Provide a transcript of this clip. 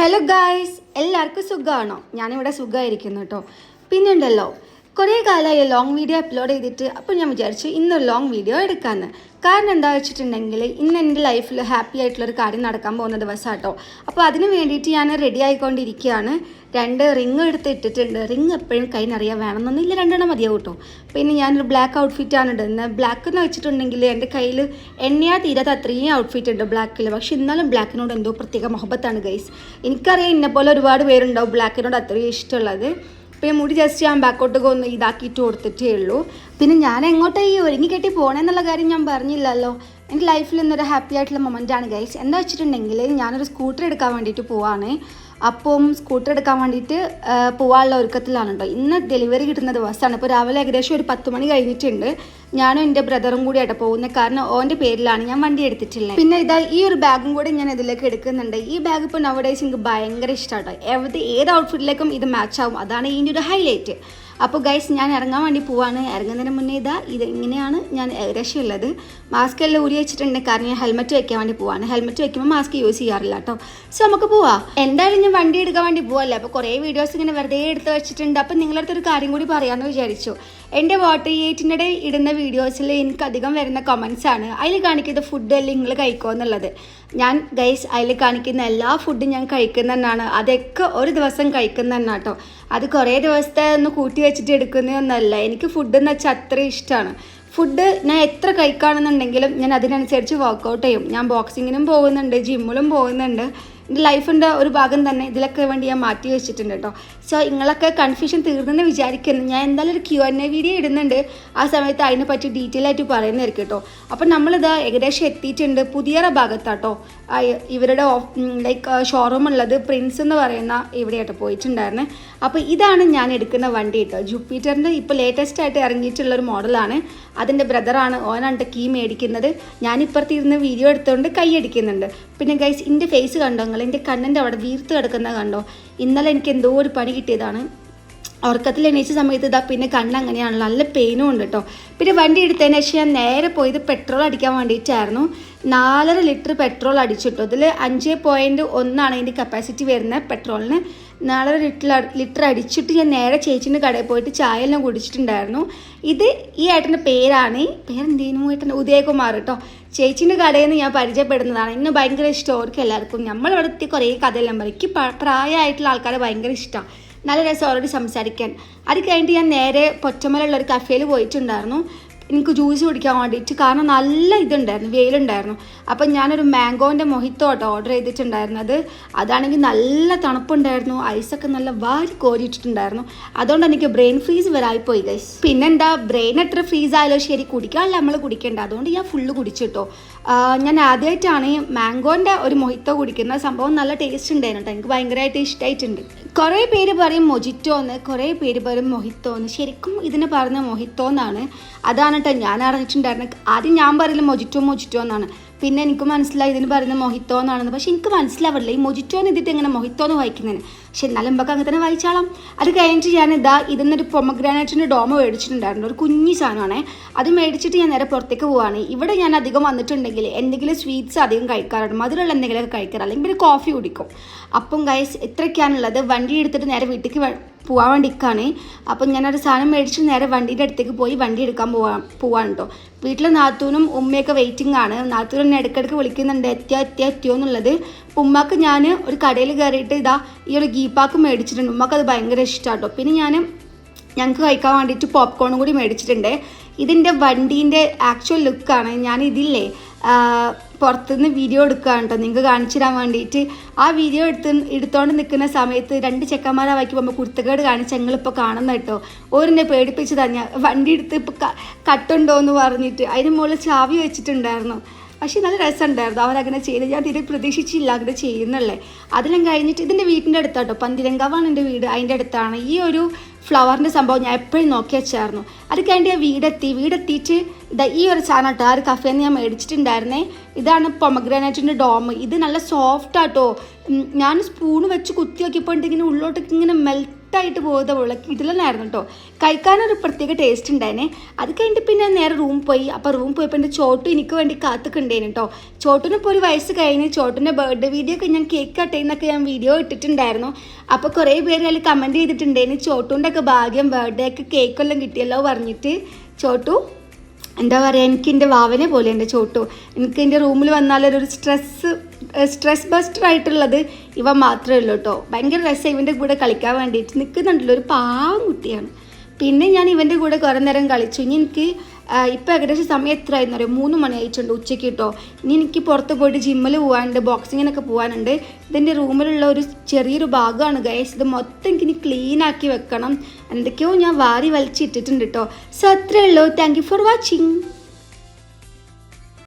Hello guys എല്ലാവർക്കും സുഖമാണോ? ഞാനിവിടെ സുഖമായിരിക്കുന്നു കേട്ടോ പിന്നെ ഉണ്ടല്ലോ കുറേ കാലമായി ലോങ് വീഡിയോ അപ്ലോഡ് ചെയ്തിട്ട് അപ്പോൾ ഞാൻ വിചാരിച്ചു ഇന്നൊരു ലോങ് വീഡിയോ എടുക്കാമെന്ന് കാരണം എന്താ വെച്ചിട്ടുണ്ടെങ്കിൽ ഇന്ന് എന്റെ ലൈഫിൽ ഹാപ്പി ആയിട്ടുള്ളൊരു കാര്യം നടക്കാൻ പോകുന്ന ദിവസം കേട്ടോ അപ്പോൾ അതിന് വേണ്ടിയിട്ട് ഞാൻ റെഡി ആയിക്കൊണ്ടിരിക്കുകയാണ് രണ്ട് റിങ് എടുത്ത് ഇട്ടിട്ടുണ്ട്. റിങ് എപ്പോഴും കൈ നിറയാൻ വേണമെന്നൊന്നുമില്ല രണ്ടെണ്ണം മതിയാവും കേട്ടോ പിന്നെ ഞാനൊരു ബ്ലാക്ക് ഔട്ട്ഫിറ്റാണ് ഇടുന്നത്. ബ്ലാക്ക് എന്ന് വെച്ചിട്ടുണ്ടെങ്കിൽ എന്റെ കയ്യിൽ എണ്ണയാ തീരാത്ത അത്രയും ഔട്ട്ഫിറ്റ് ഉണ്ട് ബ്ലാക്കിൽ പക്ഷെ ഇന്നാലും ബ്ലാക്കിനോട് എന്തോ പ്രത്യേക മുഹബത്താണ് ഗൈസ് എനിക്കറിയാം ഇന്നെപ്പോലെ പോലെ ഒരുപാട് പേരുണ്ടാവും ബ്ലാക്കിനോട് അത്രയും ഇഷ്ടമുള്ളത്. പിന്നെ മുടി ജസ്റ്റ് ഞാൻ ബാക്കോട്ടൊക്കെ ഒന്ന് ഇതാക്കിയിട്ട് കൊടുത്തിട്ടേ ഉള്ളൂ. പിന്നെ ഞാൻ എങ്ങോട്ടാണ് ഈ ഒരുങ്ങി കെട്ടി പോകണമെന്നുള്ള കാര്യം ഞാൻ പറഞ്ഞില്ലല്ലോ. എന്റെ ലൈഫിൽ ഇന്നൊരു ഹാപ്പി ആയിട്ടുള്ള മൊമെന്റ് ആണ് ഗൈസ് എന്താ വെച്ചിട്ടുണ്ടെങ്കിൽ ഞാനൊരു സ്കൂട്ടർ എടുക്കാൻ വേണ്ടിയിട്ട് പോവാണ്. അപ്പം സ്കൂട്ടർ എടുക്കാൻ വേണ്ടിയിട്ട് പോകാനുള്ള ഒരുക്കത്തിലാണ് കേട്ടോ ഇന്ന് ഡെലിവറി കിട്ടുന്ന ദിവസമാണ് ഇപ്പോൾ രാവിലെ ഏകദേശം ഒരു പത്ത് മണി കഴിഞ്ഞിട്ടുണ്ട്. ഞാനും എന്റെ ബ്രദറും കൂടി ആയിട്ട് പോകുന്നത്. കാരണം ഓന്റെ പേരിലാണ് ഞാൻ വണ്ടി എടുത്തിട്ടുള്ളത്. പിന്നെ ഇതാ ഈ ഒരു ബാഗും കൂടി ഞാൻ ഇതിലേക്ക് എടുക്കുന്നുണ്ട്. ഈ ബാഗ് ഇപ്പോൾ നവഡേസ് എനിക്ക് ഭയങ്കര ഇഷ്ടമാട്ടോ എവിടെ ഏത് ഔട്ട്ഫിറ്റിലേക്കും ഇത് മാച്ച് ആവും. അതാണ് ഇതിന്റെ ഒരു ഹൈലൈറ്റ് അപ്പോൾ ഗൈസ് ഞാൻ ഇറങ്ങാൻ വേണ്ടി പോവാണ്. ഇറങ്ങുന്നതിന് മുന്നേ ഇതാ ഇത് ഇങ്ങനെയാണ് ഞാൻ ഏകദേശം ഉള്ളത് മാസ്ക് എല്ലാം ഊരി വെച്ചിട്ടുണ്ട്. കാരണം ഞാൻ ഹെൽമെറ്റ് വെക്കാൻ വേണ്ടി പോവാണ്. ഹെൽമെറ്റ് വെക്കുമ്പോൾ മാസ്ക് യൂസ് ചെയ്യാറില്ല കേട്ടോ സോ നമുക്ക് പോവാം. എന്തായാലും ഞാൻ വണ്ടി എടുക്കാൻ വേണ്ടി പോവല്ലേ? അപ്പോൾ കുറേ വീഡിയോസ് ഇങ്ങനെ വെറുതെ എടുത്ത് വെച്ചിട്ടുണ്ട്. അപ്പോൾ നിങ്ങളടുത്തൊരു കാര്യം കൂടി പറയാമെന്ന് വിചാരിച്ചു. എന്റെ വാട്ടർ ഏറ്റിനിടെ ഇടുന്ന വീഡിയോസിൽ എനിക്ക് അധികം വരുന്ന കമൻസ് ആണ്. അതിൽ കാണിക്കുന്ന ഫുഡ് എല്ലാം നിങ്ങൾ കഴിക്കുമോ എന്നുള്ളത്. ഞാൻ ഗൈസ് അതിൽ കാണിക്കുന്ന എല്ലാ ഫുഡും ഞാൻ കഴിക്കുന്നതെന്നാണ് അതൊക്കെ ഒരു ദിവസം കഴിക്കുന്നതെന്നാണ് കേട്ടോ അത് കുറേ ദിവസത്തെ ഒന്ന് കൂട്ടി വെച്ചിട്ട് എടുക്കുന്നതൊന്നല്ല എനിക്ക് ഫുഡ് എന്ന് വെച്ചാൽ അത്രയും ഇഷ്ടമാണ് ഫുഡ് ഞാൻ എത്ര കഴിക്കുകയാണെന്നുണ്ടെങ്കിലും ഞാൻ അതിനനുസരിച്ച് വർക്കൗട്ട് ചെയ്യും. ഞാൻ ബോക്സിങ്ങിനും പോകുന്നുണ്ട് ജിമ്മിലും പോകുന്നുണ്ട്. എന്റെ ലൈഫിന്റെ ഒരു ഭാഗം തന്നെ ഇതിലൊക്കെ വേണ്ടി ഞാൻ മാറ്റി വെച്ചിട്ടുണ്ട് കേട്ടോ. സോ നിങ്ങളൊക്കെ കൺഫ്യൂഷൻ തീർന്നെന്ന് വിചാരിക്കുന്നു. ഞാൻ എന്തായാലും ഒരു ക്യു എൻ എ വീഡിയോ ഇടുന്നുണ്ട്. ആ സമയത്ത് അതിനെ പറ്റി ഡീറ്റെയിൽ ആയിട്ട് പറയുന്നതായിരിക്കും കേട്ടോ. അപ്പം നമ്മളിത് ഏകദേശം എത്തിയിട്ടുണ്ട് പുതിയറ ഭാഗത്താട്ടോ. ഇവരുടെ ലൈക്ക് ഷോറൂം ഉള്ളത് പ്രിൻസ് എന്ന് പറയുന്ന ഇവിടെയായിട്ട് പോയിട്ടുണ്ടായിരുന്നു. അപ്പോൾ ഇതാണ് ഞാൻ എടുക്കുന്ന വണ്ടി കേട്ടോ. ജൂപ്പിറ്ററിന്റെ ഇപ്പോൾ ലേറ്റസ്റ്റ് ആയിട്ട് ഇറങ്ങിയിട്ടുള്ള ഒരു മോഡലാണ്. അതിന്റെ ബ്രദറാണ് ഓനാണ് കീ മേടിക്കുന്നത്. ഇരുന്ന് വീഡിയോ എടുത്തുകൊണ്ട് കൈ അടിക്കുന്നുണ്ട്. പിന്നെ ഗൈസ് എന്റെ ഫേസ് കണ്ടോ എന്റെ കണ്ണിന്റെ അവിടെ വീർത്ത് കിടക്കുന്ന കണ്ടോ? ഇന്നലെ എനിക്ക് എന്തോ ഒരു പണി കിട്ടിയതാണ്. ഉറക്കത്തിൽ എണീച്ച സമയത്ത് ഇതാ പിന്നെ കണ്ണ് അങ്ങനെയാണല്ലോ നല്ല പെയിനും ഉണ്ട് കേട്ടോ പിന്നെ വണ്ടി എടുത്തതിന് ശേഷം ഞാൻ നേരെ പോയത് പെട്രോൾ അടിക്കാൻ വേണ്ടിയിട്ടായിരുന്നു. നാലര ലിറ്റർ പെട്രോൾ അടിച്ചിട്ടു. അതിൽ അഞ്ച് പോയിന്റ് ഒന്നാണ് അതിന്റെ കപ്പാസിറ്റി വരുന്നത് പെട്രോളിന് നാലര ലിറ്റർ ലിറ്റർ അടിച്ചിട്ട് ഞാൻ നേരെ ചേച്ചിന്റെ കടയിൽ പോയിട്ട് ചായ എല്ലാം കുടിച്ചിട്ടുണ്ടായിരുന്നു. ഇത് ഈ ഏട്ടന്റെ പേരാണ്. പേരെന്തേനു ഏട്ടന്റെ? ഉദയകുമാർ കേട്ടോ ചേച്ചീന്റെ കടയിൽ നിന്ന് ഞാൻ പരിചയപ്പെടുന്നതാണ്. ഇന്ന് ഭയങ്കര ഇഷ്ടം. അവർക്ക് എല്ലാവർക്കും. നമ്മളിവിടുത്തെ കുറേ കഥയെല്ലാം പറയും. എനിക്ക് പ്രായമായിട്ടുള്ള ആൾക്കാരെ ഭയങ്കര ഇഷ്ടമാണ് നല്ല രസം അവരോട് സംസാരിക്കാൻ. അത് കഴിഞ്ഞിട്ട് ഞാൻ നേരെ പൊറ്റമലുള്ള ഒരു കഫേയിൽ പോയിട്ടുണ്ടായിരുന്നു. എനിക്ക് ജ്യൂസ് കുടിക്കാൻ വേണ്ടിയിട്ട് കാരണം നല്ല ഇതുണ്ടായിരുന്നു വെയിലുണ്ടായിരുന്നു. അപ്പം ഞാനൊരു മാംഗോന്റെ മൊഹിത്തോ കേട്ടോ ഓർഡർ ചെയ്തിട്ടുണ്ടായിരുന്നത്. അതാണെങ്കിൽ നല്ല തണുപ്പുണ്ടായിരുന്നു ഐസൊക്കെ നല്ല വാരി കോരിയിട്ടിട്ടുണ്ടായിരുന്നു. അതുകൊണ്ട് എനിക്ക് ബ്രെയിൻ ഫ്രീസ് വരായിപ്പോയി ഗൈസ് പിന്നെന്താ ബ്രെയിൻ എത്ര ഫ്രീസ് ആയാലും ശരി കുടിക്കാനല്ല നമ്മൾ കുടിക്കേണ്ട അതുകൊണ്ട് ഞാൻ ഫുള്ള് കുടിച്ചിട്ടോ. ഞാൻ ആദ്യമായിട്ടാണ് മാംഗോന്റെ ഒരു മൊഹിത്തോ കുടിക്കുന്ന സംഭവം നല്ല ടേസ്റ്റ് ഉണ്ടായിരുന്നു കേട്ടോ. എനിക്ക് ഭയങ്കരമായിട്ട് ഇഷ്ടമായിട്ടുണ്ട് കുറേ പേര് പറയും മൊജിറ്റോ എന്ന് കുറേ പേര് പറയും മൊഹിത്തോ എന്ന് ശരിക്കും ഇതിന് പറഞ്ഞ മൊഹിത്തോ എന്നാണ് അതാണ് കേട്ടോ ഞാൻ അറിഞ്ഞിട്ടുണ്ടായിരുന്നത് ആദ്യം ഞാൻ പറയില്ല മൊജിറ്റോ മൊജിറ്റോ എന്നാണ് പിന്നെ എനിക്ക് മനസ്സിലായി ഇതിന് പറയുന്നത് മൊഹിത്തോ എന്നാണെന്ന്. പക്ഷെ എനിക്ക് മനസ്സിലാവില്ല ഈ മൊജിറ്റോ എന്ന് ഇതിട്ട് എങ്ങനെ മൊഹിത്തോ എന്ന് വായിക്കുന്നതിന് പക്ഷെ എന്നാലും നമുക്ക് അങ്ങനെ തന്നെ വായിച്ചാളാം. അത് കഴിഞ്ഞിട്ട് ഞാൻ ഇതാ ഇതിന്നൊരു പൊമഗ്രാനൈറ്റിന്റെ ഡോമ മേടിച്ചിട്ടുണ്ടായിരുന്നു. ഒരു കുഞ്ഞു സാധനമാണേ. അത് മേടിച്ചിട്ട് ഞാൻ നേരെ പുറത്തേക്ക് പോവാണ്. ഇവിടെ ഞാൻ അധികം വന്നിട്ടുണ്ടെങ്കിൽ എന്തെങ്കിലും സ്വീറ്റ്സ് അധികം കഴിക്കാറുണ്ട്. മധുരമുള്ള എന്തെങ്കിലുമൊക്കെ കഴിക്കാറ് അല്ലെങ്കിൽ പിന്നെ കോഫി കുടിക്കും. അപ്പം ഗൈസ് ഇത്രയ്ക്കാണുള്ളത് വണ്ടി എടുത്തിട്ട് നേരെ വീട്ടിലേക്ക് വ- വേണ്ടിക്കാണ് വേണ്ടി നിൽക്കുകയാണ് അപ്പം ഞാനൊരു സാധനം മേടിച്ച് നേരെ വണ്ടിയുടെ അടുത്തേക്ക് പോയി വണ്ടി എടുക്കാൻ പോവാ പോവാൻ കേട്ടോ വീട്ടിൽ നാത്തൂനും ഉമ്മയൊക്കെ വെയിറ്റിംഗ് ആണ് നാത്തൂൻ എന്നെ ഇടയ്ക്കിടയ്ക്ക് വിളിക്കുന്നുണ്ട് എത്തിയോ എത്തിയോ എത്തിയോ എന്നുള്ളത്. ഉമ്മക്ക് ഞാൻ ഒരു കടയിൽ കയറിയിട്ട് ഇതാ ഈ ഒരു ഗീപ്പാക്ക് മേടിച്ചിട്ടുണ്ട്. ഉമ്മക്ക് അത് ഭയങ്കര ഇഷ്ടമാണ് കേട്ടോ പിന്നെ ഞാൻ ഞങ്ങൾക്ക് കഴിക്കാൻ വേണ്ടിയിട്ട് പോപ്കോണും കൂടി മേടിച്ചിട്ടുണ്ട്. ഇതിന്റെ വണ്ടീന്റെ ആക്ച്വൽ ലുക്കാണ്. ഞാൻ ഇതില്ലേ പുറത്തുനിന്ന് വീഡിയോ എടുക്കുകയാണ് കേട്ടോ. നിങ്ങൾക്ക് കാണിച്ചു തരാൻ വേണ്ടിയിട്ട്. ആ വീഡിയോ എടുത്ത് എടുത്തോണ്ട് നിൽക്കുന്ന സമയത്ത് രണ്ട് ചെക്കന്മാരെ വായിക്ക് പോകുമ്പോൾ കുരുത്തക്കേട് കാണിച്ച് ഞങ്ങളിപ്പോൾ കാണുന്ന കേട്ടോ. ഓരെന്നെ പേടിപ്പിച്ച് തന്നെ വണ്ടി എടുത്ത് ഇപ്പോൾ കട്ടുണ്ടോ എന്ന് പറഞ്ഞിട്ട്. അതിന് മുകളിൽ ചാവി വെച്ചിട്ടുണ്ടായിരുന്നു. പക്ഷേ നല്ല രസമുണ്ടായിരുന്നു. അവരങ്ങനെ ചെയ്ത് ഞാൻ തീരെ പ്രതീക്ഷിച്ചില്ല അങ്ങനെ ചെയ്യുന്നല്ലേ അതെല്ലാം കഴിഞ്ഞിട്ട് ഇതിന്റെ വീട്ടിന്റെ അടുത്താട്ടോ. പന്തിരങ്കാവാണ് എന്റെ വീട്. അതിന്റെ അടുത്താണ്. ഈ ഒരു ഫ്ലവറിന്റെ സംഭവം ഞാൻ എപ്പോഴും നോക്കി വെച്ചായിരുന്നു. അത് കഴിഞ്ഞിട്ട് ഞാൻ വീടെത്തി. വീടെത്തിയിട്ട് ഇതാ ഈ ഒരു സാധനം കേട്ടോ ആ ഒരു കഫേന്ന് ഞാൻ മേടിച്ചിട്ടുണ്ടായിരുന്നേ. ഇതാണ് പൊമഗ്രാനൈറ്റിന്റെ ഡോം. ഇത് നല്ല സോഫ്റ്റ് ആട്ടോ ഞാൻ സ്പൂൺ വെച്ച് കുത്തി നോക്കിയപ്പോൾ ഇങ്ങനെ ഉള്ളോട്ടേക്ക് ഇങ്ങനെ മെൽറ്റ് കട്ടായിട്ട് പോകുന്ന പോലെ കിടിലനായിരുന്നു കേട്ടോ കഴിക്കാനൊരു പ്രത്യേക ടേസ്റ്റ് ഉണ്ടായിരുന്നേ അത് കഴിഞ്ഞിട്ട് പിന്നെ നേരെ റൂം പോയി. അപ്പോൾ റൂം പോയപ്പോൾ എന്റെ ചോട്ടു എനിക്ക് വേണ്ടി കാത്തുക്കുണ്ടേനു കേട്ടോ ചോട്ടിന് ഇപ്പോൾ ഒരു വയസ്സ് കഴിഞ്ഞ് ചോട്ടിന്റെ ബർത്ത്ഡേ വീഡിയോ ഒക്കെ ഞാൻ കേക്ക് കട്ട് ചെയ്യുന്നൊക്കെ ഞാൻ വീഡിയോ ഇട്ടിട്ടുണ്ടായിരുന്നു. അപ്പോൾ കുറേ പേര് അതിൽ കമന്റ് ചെയ്തിട്ടുണ്ടായിരുന്നു ചോട്ടുന്റെ ഒക്കെ ഭാഗ്യം ബർത്ത്ഡേ ഒക്കെ കേക്കെല്ലാം കിട്ടിയല്ലോ പറഞ്ഞിട്ട്. ചോട്ടു എന്താ പറയുക എനിക്ക് എന്റെ വാവനെ പോലെ എന്റെ ചോട്ടു. എനിക്ക് എന്റെ റൂമിൽ വന്നാലൊരു ഒരു സ്ട്രെസ് ബസ്റ്റർ ആയിട്ടുള്ളത് ഇവ മാത്രമേ ഉള്ളൂ കേട്ടോ ഭയങ്കര രസം ഇവന്റെ കൂടെ കളിക്കാൻ വേണ്ടിയിട്ട് നിൽക്കുന്നുണ്ടല്ലോ ഒരു പാവം കുട്ടിയാണ്. പിന്നെ ഞാൻ ഇവന്റെ കൂടെ കുറേ നേരം കളിച്ചു. ഇനി എനിക്ക് ഇപ്പോൾ ഏകദേശം സമയം എത്ര ആയിരുന്നു അറിയാം? മൂന്ന് മണി ആയിട്ടുണ്ട് ഉച്ചയ്ക്ക് കേട്ടോ ഇനി എനിക്ക് പുറത്ത് പോയിട്ട് ജിമ്മിൽ പോകാനുണ്ട് ബോക്സിങ്ങിനൊക്കെ പോകാനുണ്ട് ഇതിന്റെ റൂമിലുള്ള ഒരു ചെറിയൊരു ഭാഗമാണ് ഗൈസ് ഇത് മൊത്തം എനിക്ക് ഇനി ക്ലീൻ ആക്കി വെക്കണം. എന്തൊക്കെയോ ഞാൻ വാരി വലിച്ചിട്ടിട്ടുണ്ട് കേട്ടോ സോ അത്രയേ ഉള്ളൂ. Thank you for watching